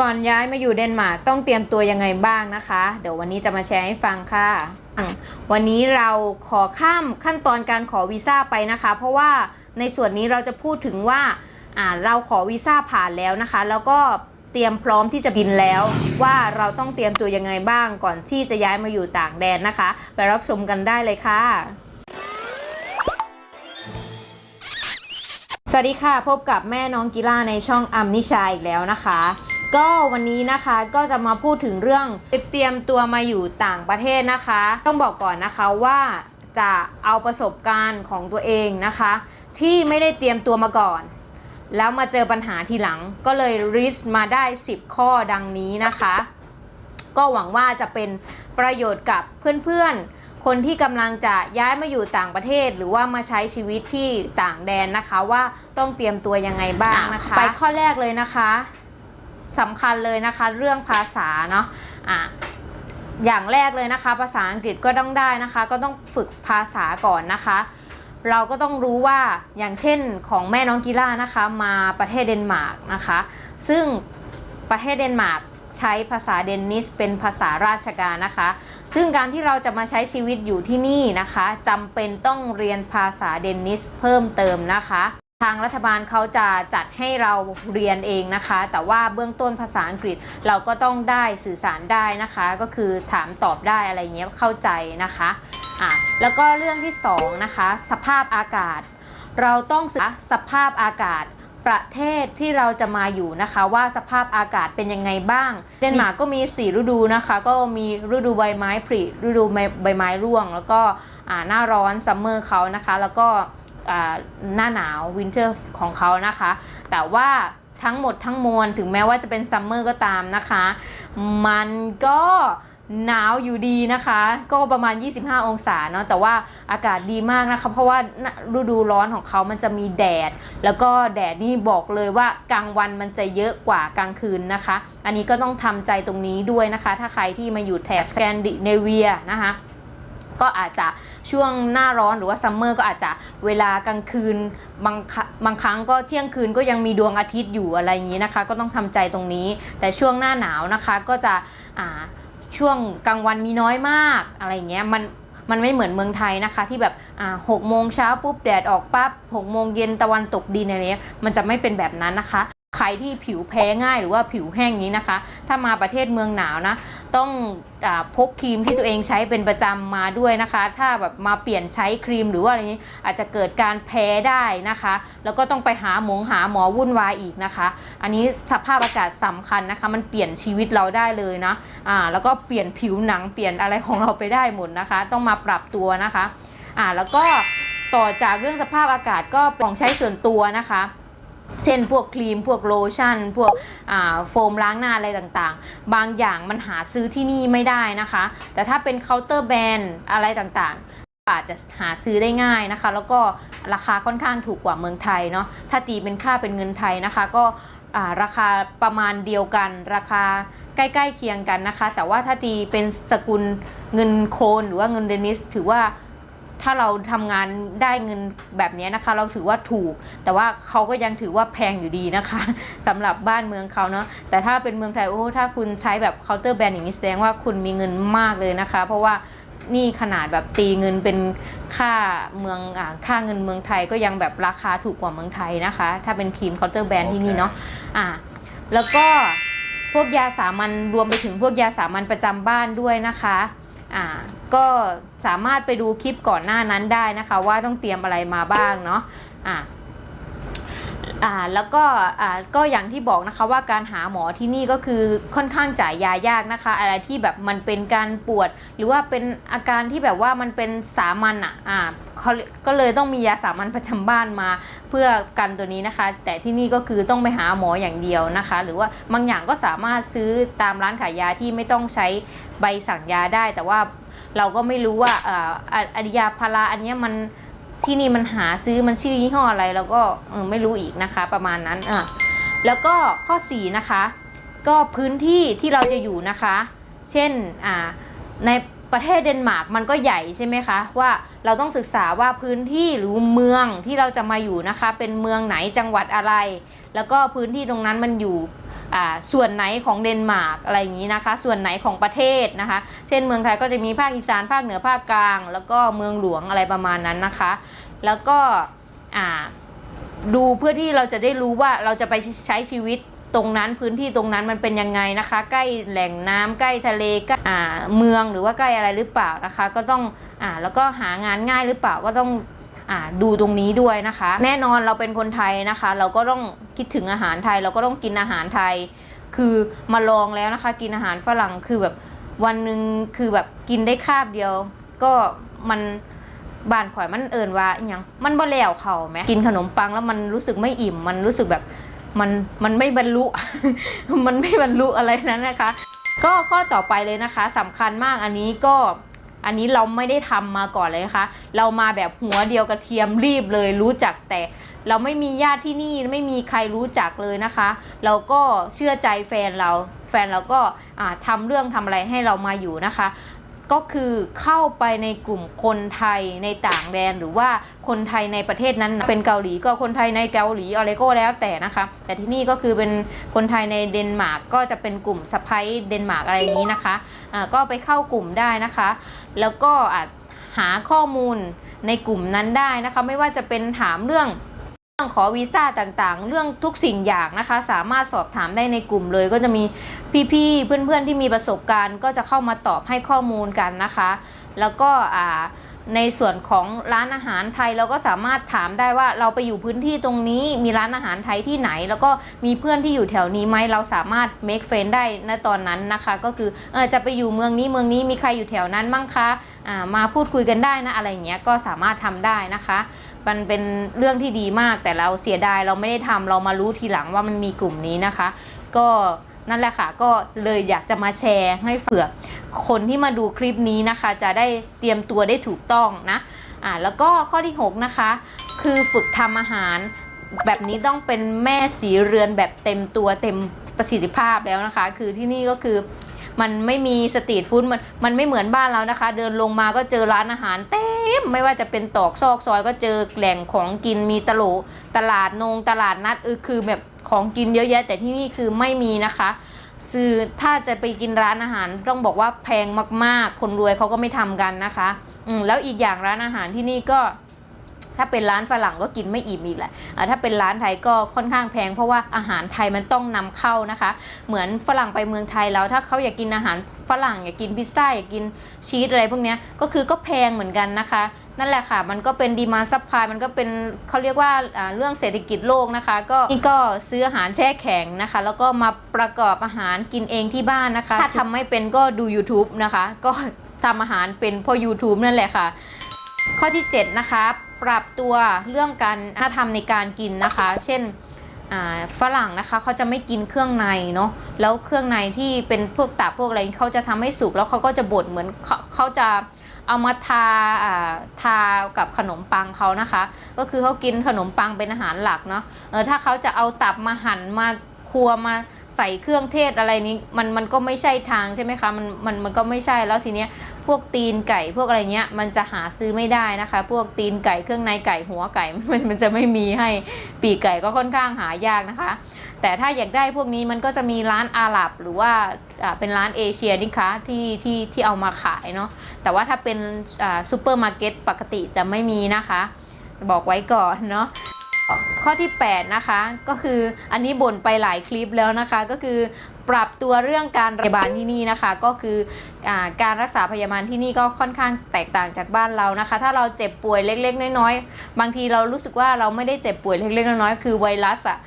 ก่อนย้ายมาอยู่เดนมาร์กต้องเตรียมตัวยังไงบ้างนะคะ เดี๋ยววันนี้จะมาแชร์ให้ฟังค่ะ วันนี้เราขอข้ามขั้นตอนการขอวีซ่าไปนะคะ เพราะว่าในส่วนนี้เราจะพูดถึงว่าเราขอวีซ่าผ่านแล้วนะคะ แล้วก็เตรียมพร้อมที่จะบินแล้วว่าเราต้องเตรียมตัวยังไงบ้างก่อนที่จะย้ายมาอยู่ต่างแดนนะคะ ไปรับชมกันได้เลยค่ะ สวัสดีค่ะพบกับแม่น้องกีฬาในช่องอัมนิชาอีกแล้วนะคะ ก็วันนี้นะคะก็จะมาพูดถึงเรื่องเตรียมตัวมาอยู่ต่างประเทศนะคะ ต้องบอกก่อนนะคะว่าจะเอาประสบการณ์ของตัวเองนะคะ ที่ไม่ได้เตรียมตัวมาก่อน แล้วมาเจอปัญหาทีหลัง ก็เลยริสมาได้ 10 ข้อดังนี้นะคะ ก็หวังว่าจะเป็นประโยชน์กับเพื่อนๆ คนที่กำลังจะย้ายมาอยู่ต่างประเทศ หรือว่ามาใช้ชีวิตที่ต่างแดนนะคะ ว่าต้องเตรียมตัวยังไงบ้างนะคะ ไปข้อแรกเลยนะคะ สำคัญเลยนะคะ เรื่องภาษาเนาะอะอย่างแรกเลยนะคะ ภาษาอังกฤษก็ต้องได้นะคะ ก็ต้องฝึกภาษาก่อนนะคะ เราก็ต้องรู้ว่าอย่างเช่นของแม่น้องกีฬานะคะ มาประเทศเดนมาร์กนะคะ ซึ่งประเทศเดนมาร์กใช้ภาษาเดนนิสเป็นภาษาราชการนะคะ ซึ่งการที่เราจะมาใช้ชีวิตอยู่ที่นี่นะคะจำเป็นต้องเรียนภาษาเดนนิสเพิ่มเติมนะคะ ทางรัฐบาลเขาจะจัดให้เราเรียนเองนะคะ แต่ว่าเบื้องต้นภาษาอังกฤษเราก็ต้องได้สื่อสารได้นะคะ ก็คือถามตอบได้อะไรเงี้ยเข้าใจนะคะอะแล้วก็เรื่องที่สองนะคะสภาพอากาศ เราต้องศึกษาสภาพอากาศประเทศที่เราจะมาอยู่นะคะ ว่าสภาพอากาศเป็นยังไงบ้าง เดนมาร์กก็มี 4 ฤดูนะคะ ก็มีฤดูใบไม้ผลิฤดูใบไม้ร่วง แล้วก็อ่าหน้าร้อนซัมเมอร์เขานะคะ แล้วก็ หน้าหนาววินเทอร์ของเขานะคะ แต่ว่าทั้งหมดทั้งมวลถึงแม้ว่าจะเป็นซัมเมอร์ก็ตามนะคะ มันก็หนาวอยู่ดีนะคะ ก็ประมาณ 25 องศาเนาะแต่ว่าอากาศดีมากนะคะ เพราะว่าฤดูร้อนของเขามันจะมีแดด แล้วก็แดดนี่บอกเลยว่ากลางวันมันจะเยอะกว่ากลางคืนนะคะ อันนี้ก็ต้องทำใจตรงนี้ด้วยนะคะ ถ้าใครที่มาอยู่แถบสแกนดิเนเวียนะคะ ก็อาจจะช่วงหน้าร้อนหรือว่าซัมเมอร์ก็อาจจะเวลากลางคืนบางคบางครั้งก็เที่ยงคืนก็ยังมีดวงอาทิตย์อยู่อะไรอย่างนี้นะคะ ก็ต้องทำใจตรงนี้ แต่ช่วงหน้าหนาวนะคะก็จะอ่าช่วงกลางวันมีน้อยมากอะไรเงี้ยมันมันไม่เหมือนเมืองไทยนะคะที่แบบหกโมงเช้าปุ๊บแดดออกปั๊บหกโมงเย็นตะวันตกดินอะไรเงี้ยมันจะไม่เป็นแบบนั้นนะคะ ใครที่ผิวแพ้ง่ายหรือว่าผิวแห้งนี้นะคะ ถ้ามาประเทศเมืองหนาวนะ ต้องอพกครีมที่ตัวเองใช้เป็นประจำมาด้วยนะคะ ถ้าแบบมาเปลี่ยนใช้ครีมหรือว่าอะไรนี้อาจจะเกิดการแพ้ได้นะคะ แล้วก็ต้องไปหาหมงหาหมอวุ่นวายอีกนะคะ อันนี้สภาพอากาศสำคัญนะคะ มันเปลี่ยนชีวิตเราได้เลยนะอ่าแล้วก็เปลี่ยนผิวหนังเปลี่ยนอะไรของเราไปได้หมดนะคะ ต้องมาปรับตัวนะคะอ่าแล้วก็ต่อจากเรื่องสภาพอากาศก็ปล่องใช้ส่วนตัวนะคะ เช่นพวกครีมพวกโลชั่น พวกโฟมล้างหน้าอะไรต่างๆ บางอย่างมันหาซื้อที่นี่ไม่ได้นะคะ แต่ถ้าเป็นเคาน์เตอร์แบรนด์อะไรต่างๆ อาจจะหาซื้อได้ง่ายนะคะ แล้วก็ราคาค่อนข้างถูกกว่าเมืองไทยเนาะถ้าตีเป็นค่าเป็นเงินไทยนะคะ ก็ราคาประมาณเดียวกัน ราคาใกล้ๆเคียงกันนะคะ แต่ว่าถ้าตีเป็นสกุลเงินโคนหรือว่าเงินเดนิสถือว่า ถ้าเราทำงานได้เงินแบบนี้นะคะ เราถือว่าถูก แต่ว่าเขาก็ยังถือว่าแพงอยู่ดีนะคะสำหรับบ้านเมืองเขาเนาะแต่ถ้าเป็นเมืองไทยโอ้ถ้าคุณใช้แบบเคาน์เตอร์แบรนด์อย่างนี้แสดงว่าคุณมีเงินมากเลยนะคะ เพราะว่านี่ขนาดแบบตีเงินเป็นค่าเมืองอ่าค่าเงินเมืองไทยก็ยังแบบราคาถูกกว่าเมืองไทยนะคะ ถ้าเป็นครีมเคาน์เตอร์แบรนด์ที่นี่เนาะอ่าแล้วก็พวกยาสามัญรวมไปถึงพวกยาสามัญประจำบ้านด้วยนะคะ อ่าก็สามารถไปดูคลิปก่อนหน้านั้นได้นะคะ ว่าต้องเตรียมอะไรมาบ้างเนาะอ่าอ่าแล้วก็อ่าก็อย่างที่บอกนะคะว่าการหาหมอที่นี่ก็คือค่อนข้างจ่ายยายากนะคะ อะไรที่แบบมันเป็นการปวด หรือว่าเป็นอาการที่แบบว่ามันเป็นสามัญอะอ่า เขาก็เลยต้องมียาสามัญประจำบ้านมาเพื่อกันตัวนี้นะคะ แต่ที่นี่ก็คือต้องไปหาหมออย่างเดียวนะคะ หรือว่าบางอย่างก็สามารถซื้อตามร้านขายยาที่ไม่ต้องใช้ใบสั่งยาได้ แต่ว่าเราก็ไม่รู้ว่าอ่าอยาพาราอันนี้มันที่นี่มันหาซื้อมันชื่อยี่ห้ออะไรเราก็ไม่รู้อีกนะคะ ประมาณนั้นอะแล้วก็ข้อ4นะคะ ก็พื้นที่ที่เราจะอยู่นะคะ เช่นอ่าใน ประเทศเดนมาร์กมันก็ใหญ่ใช่ไหมคะ ว่าเราต้องศึกษาว่าพื้นที่หรือเมืองที่เราจะมาอยู่นะคะ เป็นเมืองไหนจังหวัดอะไร แล้วก็พื้นที่ตรงนั้นมันอยู่อ่าส่วนไหนของเดนมาร์กอะไรอย่างนี้นะคะ ส่วนไหนของประเทศนะคะ เช่นเมืองไทยก็จะมีภาคอีสานภาคเหนือภาคกลาง แล้วก็เมืองหลวงอะไรประมาณนั้นนะคะ แล้วก็อ่าดูเพื่อที่เราจะได้รู้ว่าเราจะไปใช้ชีวิต ตรงนั้นพื้นที่ตรงนั้นมันเป็นยังไงนะคะ ใกล้แหล่งน้ำใกล้ทะเลใกล้อ่าเมืองหรือว่าใกล้อะไรหรือเปล่านะคะ ก็ต้องอ่าแล้วก็หางานง่ายหรือเปล่าก็ต้องอ่าดูตรงนี้ด้วยนะคะ แน่นอนเราเป็นคนไทยนะคะ เราก็ต้องคิดถึงอาหารไทย เราก็ต้องกินอาหารไทย คือมาลองแล้วนะคะ กินอาหารฝรั่งคือแบบวันหนึ่งคือแบบกินได้คาบเดียว ก็มันบ้านข่อยมันเอินว่าอย่างมันบ่แล้วเขาไหมกินขนมปังแล้วมันรู้สึกไม่อิ่ม มันรู้สึกแบบ มันมันไม่บรรลุ มันไม่บรรลุอะไรนั้นนะคะ ก็ข้อต่อไปเลยนะคะสำคัญมากอันนี้ก็อันนี้เราไม่ได้ทำมาก่อนเลยนะคะ เรามาแบบหัวเดียวกระเทียมรีบเลยรู้จักแต่เราไม่มีญาติที่นี่ไม่มีใครรู้จักเลยนะคะ เราก็เชื่อใจแฟนเรา แฟนเราก็อ่าทำเรื่องทำอะไรให้เรามาอยู่นะคะ ก็คือเข้าไปในกลุ่มคนไทยในต่างแดนหรือว่าคนไทยในประเทศนั้นเป็นเกาหลีก็คนไทยในเกาหลีอะไรก็แล้วแต่นะคะแต่ที่นี่ก็คือเป็นคนไทยในเดนมาร์กก็จะเป็นกลุ่มสะพ้ายเดนมาร์กอะไรนี้นะคะอ่าก็ไปเข้ากลุ่มได้นะคะ แล้วก็อาจหาข้อมูลในกลุ่มนั้นได้นะคะ ไม่ว่าจะเป็นถามเรื่อง รื่องขอวีซ่าต่างๆ เรื่องทุกสิ่งอย่างนะคะ สามารถสอบถามได้ในกลุ่มเลย ก็จะมีพี่ๆ เพื่อนๆ ที่มีประสบการณ์ ก็จะเข้ามาตอบให้ข้อมูลกันนะคะ แล้วก็ในส่วนของร้านอาหารไทยเราก็สามารถถามได้ว่าเราไปอยู่พื้นที่ตรงนี้มีร้านอาหารไทยที่ไหน แล้วก็มีเพื่อนที่อยู่แถวนี้ไหมเราสามารถ make friend ได้ณตอนนั้นนะคะ ก็คือเออจะไปอยู่เมืองนี้เมืองนี้มีใครอยู่แถวนั้นบ้างคะอ่ามาพูดคุยกันได้นะอะไรอย่างเงี้ยก็สามารถทำได้นะคะ มันเป็นเรื่องที่ดีมากแต่เราเสียดายเราไม่ได้ทำเรามารู้ทีหลังว่ามันมีกลุ่มนี้นะคะ ก็นั่นแหละค่ะก็เลยอยากจะมาแชร์ให้เผื่อคนที่มาดูคลิปนี้นะคะ จะได้เตรียมตัวได้ถูกต้องนะอ่าแล้วก็ข้อที่ 6 นะคะ คือฝึกทำอาหาร แบบนี้ต้องเป็นแม่สีเรือนแบบเต็มตัวเต็มประสิทธิภาพแล้วนะคะ คือที่นี่ก็คือ มันไม่มีสตรีทฟู้ดมันมันไม่เหมือนบ้านเรานะคะ เดินลงมาก็เจอร้านอาหารเต็มไม่ว่าจะเป็นตอกซอกซอยก็เจอแหล่งของกินมีตลาดตลาดนงตลาดนัดเออคือแบบของกินเยอะแยะ แต่ที่นี่คือไม่มีนะคะซื้อถ้าจะไปกินร้านอาหารต้องบอกว่าแพงมากๆ คนรวยเขาก็ไม่ทำกันนะคะ อืมแล้วอีกอย่างร้านอาหารที่นี่ก็ ถ้าเป็นร้านฝรั่งก็กินไม่อิ่มอีกแหละถ้าเป็นร้านไทยก็ค่อนข้างแพง เพราะว่าอาหารไทยมันต้องนำเข้านะคะ เหมือนฝรั่งไปเมืองไทยแล้ว ถ้าเขาอยากกินอาหารฝรั่งอยากกินพิซซ่าอยากกินชีสอะไรพวกนี้ก็คือก็แพงเหมือนกันนะคะ นั่นแหละค่ะ มันก็เป็นดีมาซัพพลายมันก็เป็นเขาเรียกว่าอ่าเรื่องเศรษฐกิจโลกนะคะ ก็นี่ก็ซื้ออาหารแช่แข็งนะคะ แล้วก็มาประกอบอาหารกินเองที่บ้านนะคะ ถ้าทำไม่เป็นก็ดู YouTube นะคะ ก็ทำอาหารเป็นเพราะ YouTube นั่นแหละค่ะ ข้อที่ 7 นะคะ ปรับตัวเรื่องการถ้าทำในการกินนะคะ เช่นฝรั่งนะคะเขาจะไม่กินเครื่องในเนาะแล้วเครื่องในที่เป็นพวกตับพวกอะไรเขาจะทำให้สุกแล้วเขาก็จะบดเหมือนเขาเขาจะเอามาทาทากับขนมปังเขานะคะ ก็คือเขากินขนมปังเป็นอาหารหลักเนาะเออถ้าเขาจะเอาตับมาหั่นมาครัวมาใส่เครื่องเทศอะไรนี้มันมันก็ไม่ใช่ทางใช่ไหมคะมันมันมันก็ไม่ใช่แล้วทีเนี้ย วกตีนไก่พวกอะไรเงี้ยมันจะหาซื้อไม่ได้นะคะ พวกตีนไก่เครื่องในไก่หัวไก่มันมันจะไม่มีให้ปีกไก่ก็ค่อนข้างหายากนะคะ แต่ถ้าอยากได้พวกนี้มันก็จะมีร้านอาหรับหรือว่าอ่าเป็นร้านเอเชียนี่คะที่ที่ที่เอามาขายเนาะแต่ว่าถ้าเป็นอ่าซูเปอร์มาร์เก็ตปกติจะไม่มีนะคะ บอกไว้ก่อนเนาะ ข้อที่ 8 นะคะ ก็คืออันนี้บ่นไปหลายคลิปแล้วนะคะ ก็คือปรับตัวเรื่องการพยาบาลที่นี่นะคะ ก็คืออการรักษาพยาบาลที่นี่ก็ค่อนข้างแตกต่างจากบ้านเรานะคะ ถ้าเราเจ็บป่วยเล็ก ๆ น้อยๆบางทีเรารู้สึกว่าเราไม่ได้เจ็บป่วยเล็ก ๆ น้อยๆคือไวรัสอะ่ะ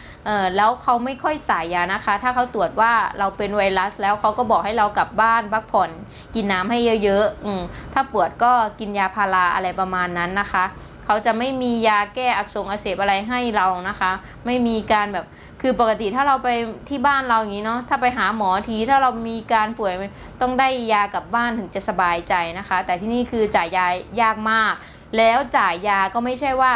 แล้วเขาไม่ค่อยจ่ายยานะคะ ถ้าเขาตรวจว่าเราเป็นไวรัส แล้วเขาก็บอกให้เรากลับบ้านพักผ่อนกินน้ำให้เยอะๆอถ้าปวดก็กินยาพาราอะไรประมาณนั้นนะคะ เขาจะไม่มียาแก้อักเสบอักเสบอะไรให้เรานะคะ ไม่มีการแบบคือปกติถ้าเราไปที่บ้านเราอย่างนี้เนาะถ้าไปหาหมอทีถ้าเรามีการป่วยต้องได้ยากลับบ้านถึงจะสบายใจนะคะ แต่ที่นี่คือจ่ายยายากมาก แล้วจ่ายยาก็ไม่ใช่ว่า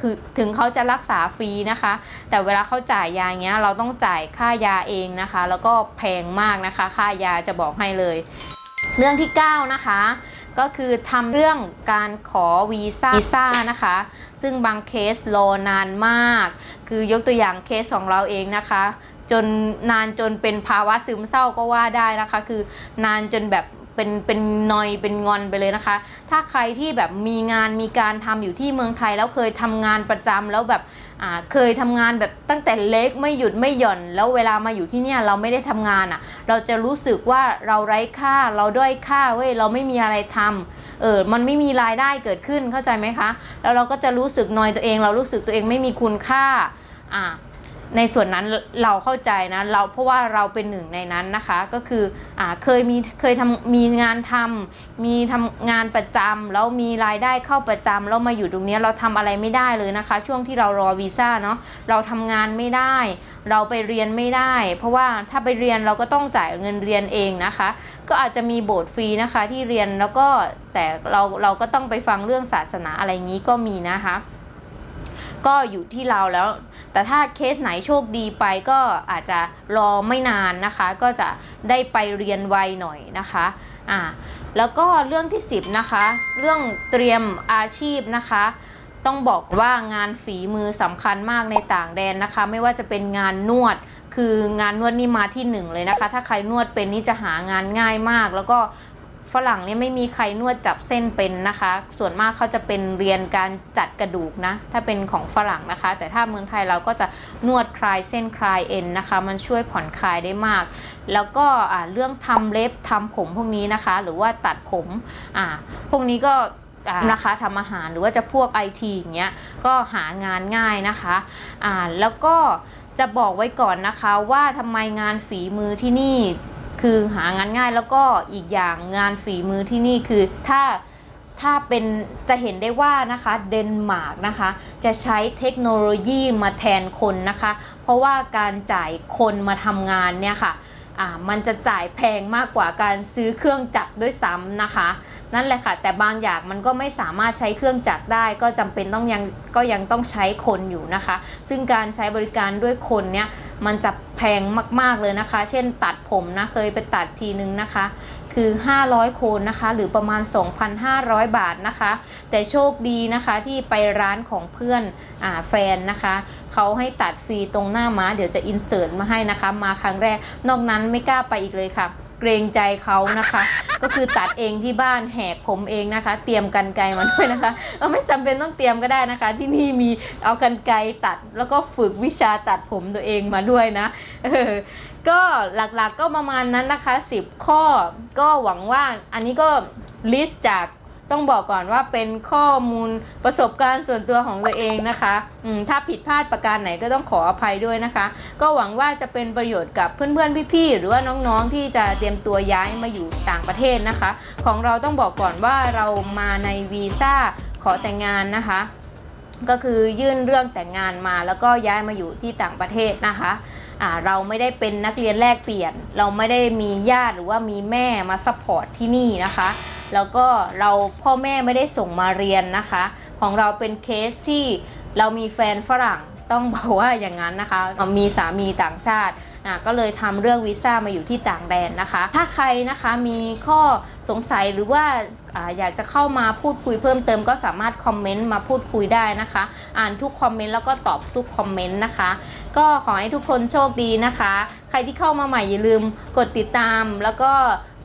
คือถึงเขาจะรักษาฟรีนะคะ แต่เวลาเขาจ่ายยาเงี้ยเราต้องจ่ายค่ายาเองนะคะ แล้วก็แพงมากนะคะ ค่ายาจะบอกให้เลย เรื่องที่ 9 นะคะ ก็คือทำเรื่องการขอวีซ่าวีซ่านะคะ ซึ่งบางเคสรอนานมาก คือยกตัวอย่างเคสของเราเองนะคะ จนนานจนเป็นภาวะซึมเศร้าก็ว่าได้นะคะ คือนานจนแบบ เป็นเป็นนอยเป็นงอนไปเลยนะคะ ถ้าใครที่แบบมีงานมีการทำอยู่ที่เมืองไทยแล้วเคยทำงานประจำแล้วแบบอ่าเคยทำงานแบบตั้งแต่เล็กไม่หยุดไม่หย่อน แล้วเวลามาอยู่ที่เนี่ยเราไม่ได้ทำงานอะ เราจะรู้สึกว่าเราไร้ค่าเราด้อยค่าเว้ยเราไม่มีอะไรทำเออ มันไม่มีรายได้เกิดขึ้นเข้าใจไหมคะ แล้วเราก็จะรู้สึกนอยตัวเอง เรารู้สึกตัวเองไม่มีคุณค่า อ่า ในส่วนนั้นเราเข้าใจนะเราเพราะว่าเราเป็นหนึ่งในนั้นนะคะก็คืออเคยมีเคยทำมีงานทำมีทำงานประจำแล้วมีรายได้เข้าประจำแล้วมาอยู่ตรงนี้เราทำอะไรไม่ได้เลยนะคะ ช่วงที่เรารอวีซ่าเนาะเราทำงานไม่ได้ เราไปเรียนไม่ได้ เพราะว่าถ้าไปเรียนเราก็ต้องจ่ายเงินเรียนเองนะคะ ก็อาจจะมีโบสถ์ฟรีนะคะที่เรียนแล้วก็แต่เราเราก็ต้องไปฟังเรื่องศาสนาอะไรอย่างนี้ก็มีนะคะ ก็อยู่ที่เราแล้ว แต่ถ้าเคสไหนโชคดีไปก็อาจจะรอไม่นานนะคะ ก็จะได้ไปเรียนไวหน่อยนะคะอ่าแล้วก็เรื่องที่ 10 นะคะ เรื่องเตรียมอาชีพนะคะ ต้องบอกว่างานฝีมือสำคัญมากในต่างแดนนะคะ ไม่ว่าจะเป็นงานนวดคืองานนวดนี่มาที่หนึ่งเลยนะคะ ถ้าใครนวดเป็นนี่จะหางานง่ายมาก แล้วก็ ฝรั่งเนี่ยไม่มีใครนวดจับเส้นเป็นนะคะ ส่วนมากเขาจะเป็นเรียนการจัดกระดูกนะ ถ้าเป็นของฝรั่งนะคะ แต่ถ้าเมืองไทยเราก็จะนวดคลายเส้นคลายเอ็นนะคะ มันช่วยผ่อนคลายได้มาก แล้วก็เรื่องทำเล็บทำผมพวกนี้นะคะ หรือว่าตัดผมอ่าพวกนี้ก็นะคะทำอาหารหรือว่าจะพวกไอทีอย่างเงี้ยก็หางานง่ายนะคะอ่าแล้วก็จะบอกไว้ก่อนนะคะว่าทำไมงานฝีมือที่นี่ คือหางานง่ายแล้วก็อีกอย่างงานฝีมือที่นี่คือถ้าถ้าเป็นจะเห็นได้ว่านะคะเดนมาร์กนะคะ จะใช้เทคโนโลยีมาแทนคนนะคะ เพราะว่าการจ่ายคนมาทำงานเนี่ยค่ะอ่ามันจะจ่ายแพงมากกว่าการซื้อเครื่องจักรด้วยซ้ำนะคะ นั่นแหละค่ะ แต่บางอย่างมันก็ไม่สามารถใช้เครื่องจักรได้ ก็จำเป็นต้องยังก็ยังต้องใช้คนอยู่นะคะ ซึ่งการใช้บริการด้วยคนเนี่ยมันจะแพงมาก ๆเลยนะคะ เช่นตัดผมนะเคยไปตัดทีนึงนะคะ คือ 500 โคนนะคะ หรือประมาณ 2,500 บาทนะคะ แต่โชคดีนะคะที่ไปร้านของเพื่อนอ่าแฟนนะคะเขาให้ตัดฟรีตรงหน้าม้าเดี๋ยวจะอินเสิร์ตมาให้นะคะ มาครั้งแรก นอกนั้นไม่กล้าไปอีกเลยค่ะ เกรงใจเขานะคะ ก็คือตัดเองที่บ้านแหกผมเองนะคะ เตรียมกันไกมาด้วยนะคะเอาไม่จำเป็นต้องเตรียมก็ได้นะคะ ที่นี่มีเอากันไกตัดแล้วก็ฝึกวิชาตัดผมตัวเองมาด้วยนะก็หลักๆก็ประมาณนั้นนะคะ 10 ข้อก็หวังว่าอันนี้ก็ลิสต์จาก ต้องบอกก่อนว่าเป็นข้อมูลประสบการณ์ส่วนตัวของตัวเองนะคะอืมถ้าผิดพลาดประการไหนก็ต้องขออภัยด้วยนะคะ ก็หวังว่าจะเป็นประโยชน์กับเพื่อนๆพี่ๆหรือว่าน้องๆที่จะเตรียมตัวย้ายมาอยู่ต่างประเทศนะคะ ของเราต้องบอกก่อนว่าเรามาในวีซ่าขอแต่งงานนะคะ ก็คือยื่นเรื่องแต่งงานมาแล้วก็ย้ายมาอยู่ที่ต่างประเทศนะคะเราไม่ได้เป็นนักเรียนแลกเปลี่ยน เราไม่ได้มีญาติหรือว่ามีแม่มาซัพพอร์ตที่นี่นะคะ แล้วก็เราพ่อแม่ไม่ได้ส่งมาเรียนนะคะ ของเราเป็นเคสที่เรามีแฟนฝรั่งต้องบอกว่าอย่างนั้นนะคะ มีสามีต่างชาติก็เลยทำเรื่องวีซ่ามาอยู่ที่ต่างแดนนะคะ ถ้าใครนะคะมีข้อสงสัยหรือว่าอาอยากจะเข้ามาพูดคุยเพิ่มเติมก็สามารถคอมเมนต์มาพูดคุยได้นะคะ อ่านทุกคอมเมนต์แล้วก็ตอบทุกคอมเมนต์นะคะ ก็ขอให้ทุกคนโชคดีนะคะ ใครที่เข้ามาใหม่อย่าลืมกดติดตามแล้วก็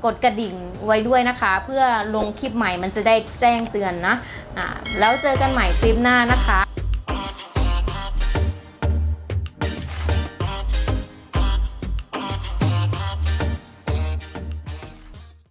กดกระดิ่งไว้ด้วยนะคะ เพื่อลงคลิปใหม่มันจะได้แจ้งเตือนนะอ่าแล้วเจอกันใหม่คลิปหน้านะคะ